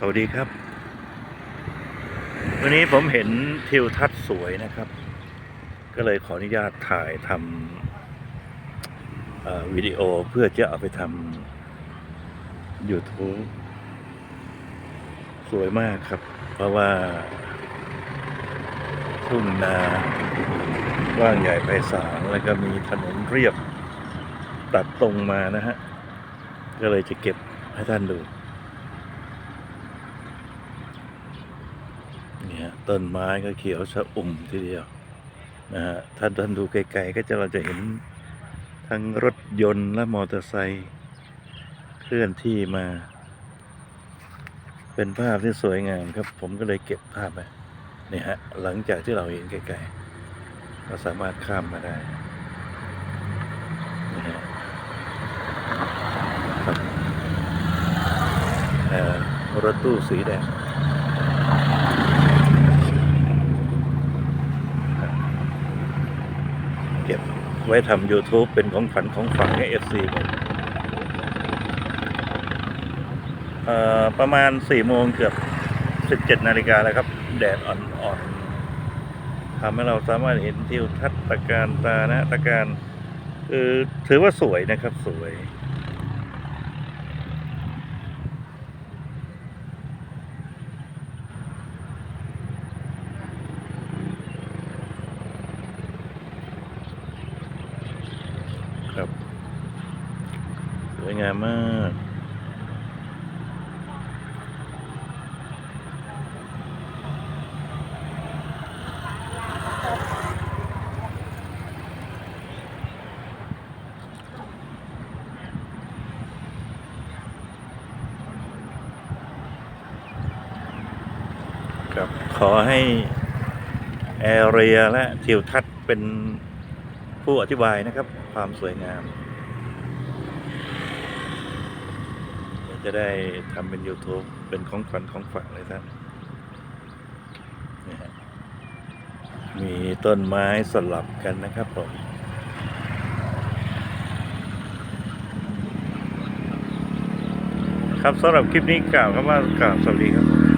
สวัสดีครับ วันนี้ผมเห็นทิวทัศน์สวยนะครับ ก็เลยขออนุญาตถ่ายทำวิดีโอเพื่อจะเอาไปทำ YouTube สวยมากครับ เพราะว่าทุ่งนากว่างใหญ่ไพศาลแล้วก็มีถนนเรียบตัดตรงมานะฮะ ก็เลยจะเก็บให้ท่านดู เนี่ยต้นไม้ก็เขียวชะอุ่มทีเดียวนะฮะถ้าท่านดูไกลๆก็จะเราจะเห็นทั้งรถยนต์และมอเตอร์ไซค์เคลื่อนที่มา เป็นภาพที่สวยงามครับ ผมก็เลยเก็บภาพไปนี่ฮะหลังจากที่เราเห็นไกลๆเราสามารถข้ามมาได้นะฮะรถตู้สีแดง เก็บไว้ทำ YouTube เป็นของฝันของฝังให้ FC ผมเอ่อประมาณสี่โมงเกือบสิบเจ็ดนาฬิกาแล้วครับ แดดอ่อนๆทำให้เราสามารถเห็นทิวทัศน์ตะการตานะตะการคือถือว่าสวยนะครับสวย ครับ สวยงามมากครับขอให้แอเรียและทิวทัศน์เป็นผู้อธิบายนะครับ ความสวยงาม เดี๋ยว จะได้ทำเป็น YouTube เป็นของขวัญของฝากเลยท่านนี่ฮะมีต้นไม้สลับกันนะครับผมครับสำหรับคลิปนี้กล่าวคำว่ากล่าวสวัสดีครับ